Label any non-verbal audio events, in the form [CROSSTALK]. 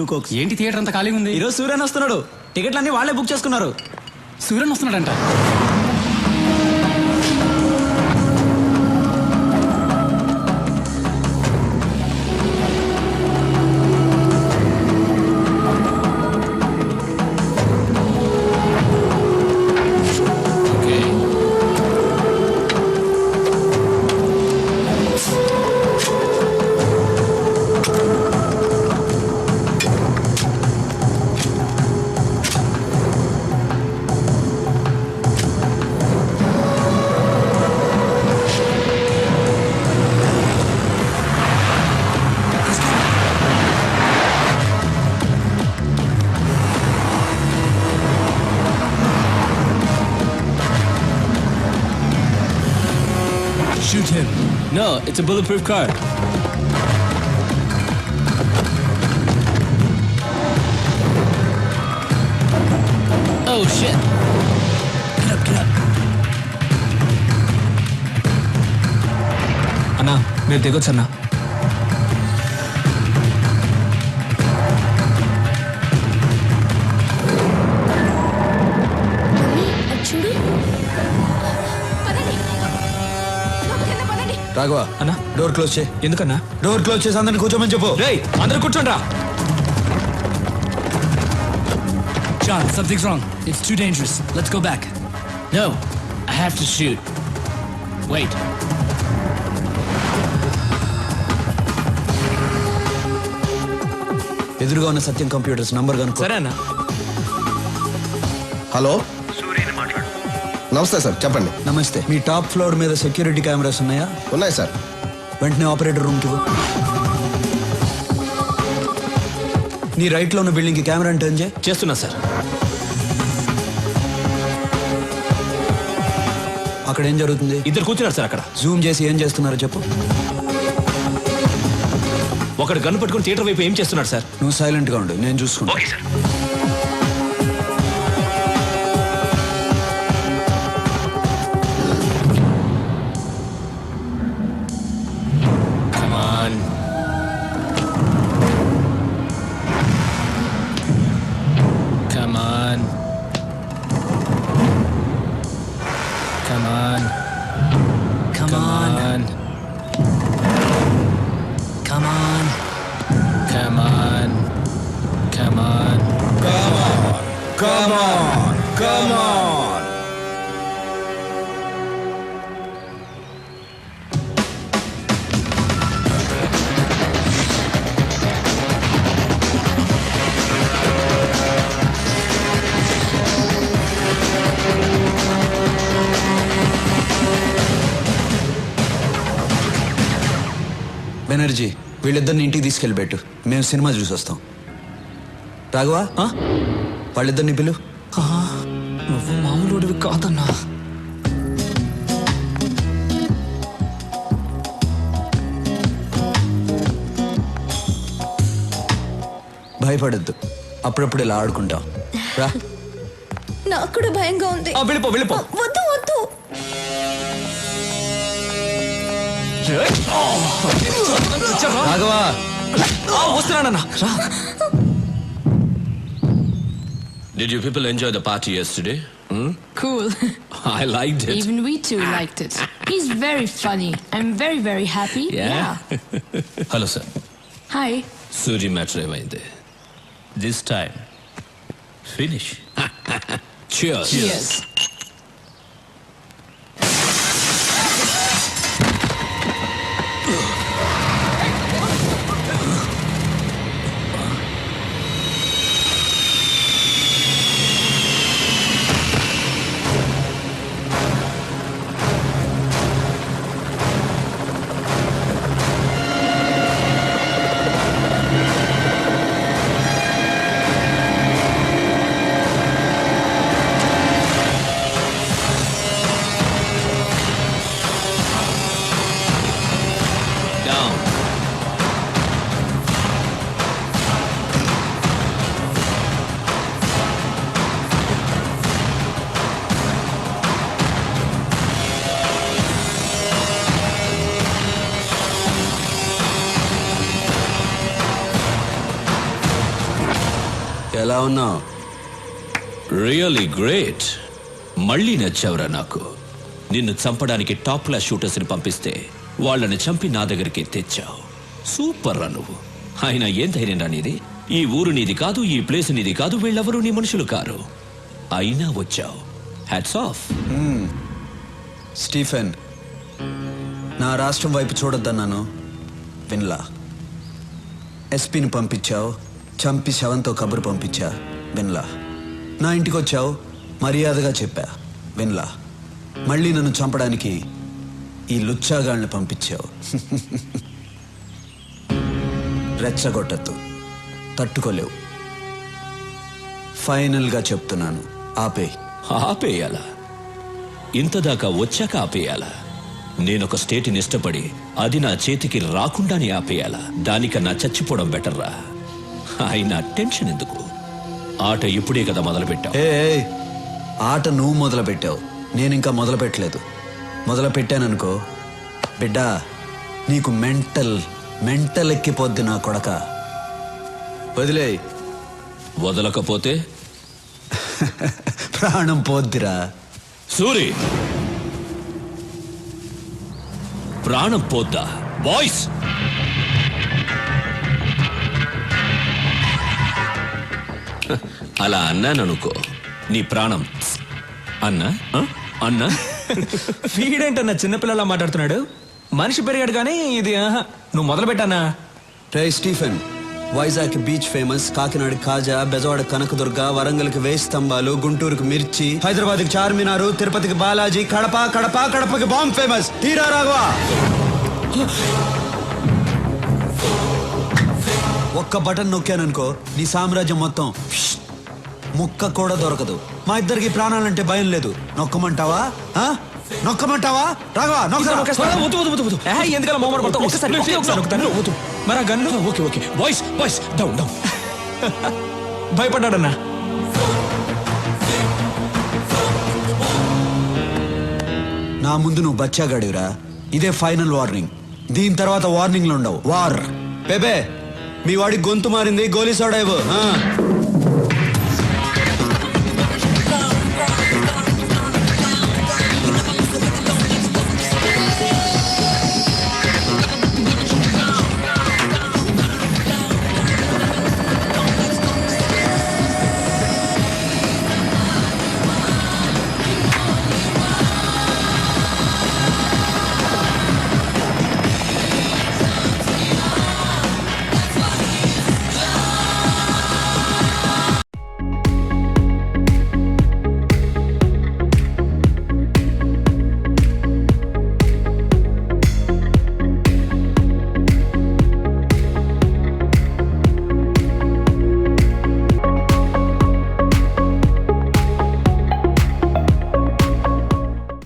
Two cokes. ఏంటి theatre అంత ఖాళీ ఉంది? ఈరోజు సూర్యన్ వస్తున్నాడు. టికెట్లన్నీ వాళ్ళే బుక్ చేసుకున్నారు. Suryan వస్తున్నాడంట. Shoot him. No, it's a bulletproof car. Oh shit. Get up, get up. అన్నా మీరు దిగొచ్చు రాఘవ అన్నా డోర్ క్లోజ్ చేయి ఎందుకన్నా డోర్ క్లోజ్ చేసి అందరిని కూర్చోమని చెప్పు రేయ్ అందరూ కూర్చోండి రా John, something's wrong. It's too dangerous. Let's go back. No, I have to shoot. Wait. ఎదురుగా ఉన్న సత్యం కంప్యూటర్స్ నంబర్ కనుక్కో సరే అన్నా హలో నమస్తే సార్ చెప్పండి. నమస్తే. మీ టాప్ ఫ్లోర్ మీద సెక్యూరిటీ కెమెరాస్ ఉన్నాయా? ఉన్నాయి సార్. వెంటనే ఆపరేటర్ రూమ్కి నీ రైట్లో ఉన్న బిల్డింగ్కి కెమెరా టర్న్ చేయి. చేస్తున్నా సార్. అక్కడ ఏం జరుగుతుంది? ఇద్దరు కూర్చున్నారు సార్ అక్కడ. జూమ్ చేసి ఏం చేస్తున్నారో చెప్పు. ఒకడు గన్ను పట్టుకుని థియేటర్ వైపు ఏం చేస్తున్నాడు సార్? నువ్వు సైలెంట్గా ఉండు నేను చూసుకుంటా. Come Come on. బెనర్జీ వీళ్ళిద్దరిని ఇంటికి తీసుకెళ్ళి పెట్టు మేము సినిమా చూసి వస్తాం రాఘవా ఆ? వాళ్ళిద్దరిని పిలు. నువ్వు మామూలుడివి కాదన్నా. భయపడద్దు. అప్పుడప్పుడు ఇలా ఆడుకుంటాం. రా. నాకు కూడా భయంగా ఉంది. ఆ, వెళ్ళిపో వెళ్ళిపో. వద్దు వద్దు. రాఘవా. ఆ, వస్తున్నానన్నా. రా. Did you people enjoy the party yesterday? Hmm? Cool. [LAUGHS] I liked it. Even we two liked it. He's very funny. I'm very, very happy. Yeah. yeah. [LAUGHS] Hello, sir. Hi. Suri match. This time, finish. [LAUGHS] Cheers. Cheers. ఎలా ఉన్నావు? Really great మళ్ళీ నచ్చావురా నాకు. నిన్ను చంపడానికి top class షూటర్స్ని పంపిస్తే వాళ్ళని చంపి నా దగ్గరికి తెచ్చావు. సూపర్ రా నువ్వు. ఆయన ఏం ధైర్యం రా నీది? ఈ ఊరు నీది కాదు ఈ ప్లేస్ నీది కాదు వీళ్ళెవరూ నీ మనుషులు కారు. అయినా వచ్చావు. హ్యాట్స్ ఆఫ్ స్టీఫెన్ నా రాష్ట్రం వైపు చూడొద్దన్నాను. విన్లా. ఎస్పీని పంపించావు. చంపి శవంతో కబురు పంపించా. విన్లా. నా ఇంటికి వచ్చావు మర్యాదగా చెప్పా. విన్లా. మళ్ళీ నన్ను చంపడానికి ఈ లుచ్చాగాళ్ళని పంపించావు. [LAUGHS] రెచ్చగొట్టద్దు. తట్టుకోలేవు. ఫైనల్గా చెప్తున్నాను. ఆపే. ఆపేయాలా? ఇంతదాకా వచ్చాక ఆపేయాలా? నేనొక స్టేట్ని ఇష్టపడి అది నా చేతికి రాకుండానే ఆపేయాలా? దానికన్నా చచ్చిపోవడం బెటర్రా? అయినా టెన్షన్ ఎందుకు? ఆట ఇప్పుడే కదా మొదలుపెట్టావు. ఏ ఏ, ఆట నువ్వు మొదలు పెట్టావు నేను ఇంకా మొదలు పెట్టలేదు మొదలు పెట్టాననుకో బిడ్డా నీకు మెంటల్ మెంటల్ ఎక్కిపోద్ది నా కొడక. వదిలే వదలకపోతే? ప్రాణం పోద్దిరా. సూరి! ప్రాణం పోద్దా? బాయ్స్! అలా అన్నాననుకో నీ ప్రాణం. అన్నా? అన్నా? వీడేంటన్నా చిన్నపిల్లలా మాట్లాడుతున్నాడు? మనిషి పెరిగాడు కానీ ఇది ఆహా. నువ్వు మొదలు పెట్టానా రే Stephen. Vizag beach famous Kakinada కాజా బెజవాడ కనకదుర్గ వరంగల్కి వేయి స్తంభాలు గుంటూరుకి మిర్చి హైదరాబాద్కి చార్మినారు తిరుపతికి బాలాజీ కడప కడప కడపకి బాంబ్ ఫేమస్. తీరా రాఘవా. ఒక్క బటన్ నొక్కాననుకో నీ సామ్రాజ్యం మొత్తం. ముక్క కూడా దొరకదు. మా ఇద్దరికి ప్రాణాలంటే భయం లేదు. నొక్కమంటావా? ఆ? నొక్కమంటావా? రాఘవా ఎందుకలా మోమర పడతావు? ఒకసారి మరి ఆ gun okay okay. Boys boys down down. భయపడ్డాడన్నా? నా ముందు నువ్వు బచ్చాగాడివిరా. ఇదే ఫైనల్ వార్నింగ్. దీని తర్వాత వార్నింగ్లు ఉండవు. వార్. బేబే మీ వాడి గొంతు మారింది గోలీ సోడా.